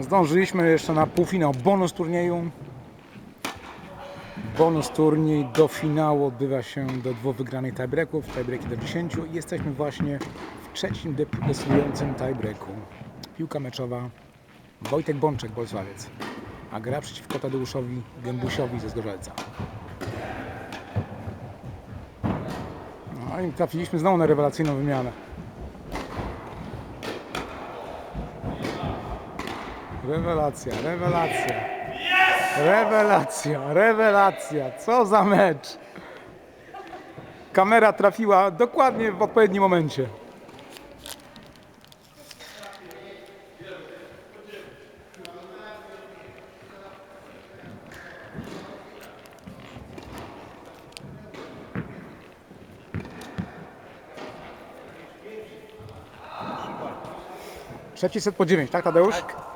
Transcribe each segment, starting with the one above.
Zdążyliśmy jeszcze na półfinał bonus turnieju. Bonus turniej do finału odbywa się do dwóch wygranych tiebreaków, tiebreaki do 10 i jesteśmy właśnie w trzecim de- decydującym tiebreaku. Piłka meczowa Wojtek Bączek, Bolesławiec, a gra przeciwko Tadeuszowi Gębusiowi ze Zgorzelca. No i trafiliśmy znowu na rewelacyjną wymianę. Rewelacja, rewelacja. Rewelacja, rewelacja. Co za mecz. Kamera trafiła dokładnie w odpowiednim momencie. Trzeci set po 9, tak Tadeusz? No.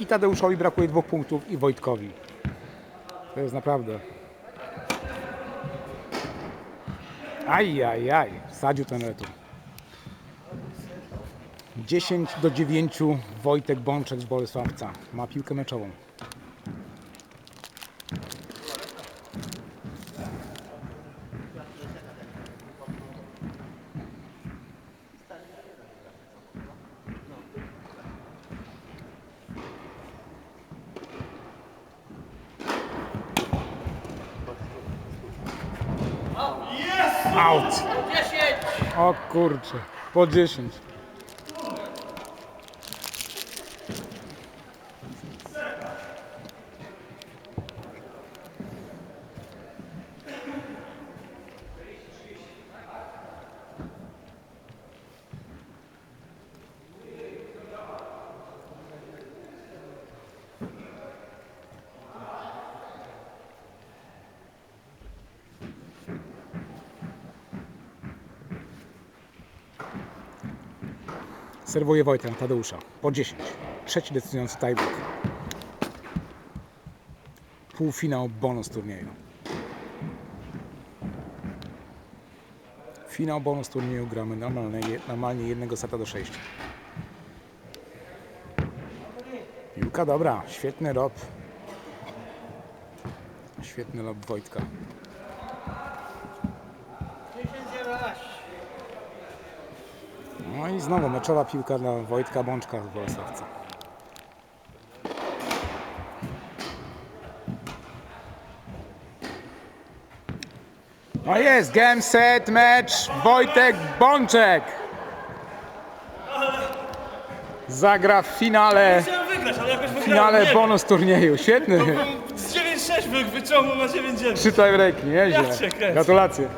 I Tadeuszowi brakuje dwóch punktów i Wojtkowi. To jest naprawdę. Aj, aj, aj. Wsadził ten retur. 10 do 9 Wojtek Bączek z Bolesławca. Ma piłkę meczową. Out. O kurczę. Po 10. Serwuje Wojtek Tadeusza. Po 10. Trzeci decydujący tiebreak. Półfinał bonus turnieju. Finał bonus turnieju gramy normalnie, normalnie jednego seta do 6. Piłka dobra, świetny lob. Świetny lob Wojtka. No i znowu meczowa piłka dla Wojtka Bączka z Bolesławca. No jest, game set, mecz, Wojtek Bączek. Zagra w finale, Chciałem wygrać, ale jakoś w wygrałem. finale nie bonus turnieju. Świetny. Z 9-6 wy- wyciągnął na 9-9. Trzy tiebreaki, nieźle. Ja cię kręcę. Gratulacje.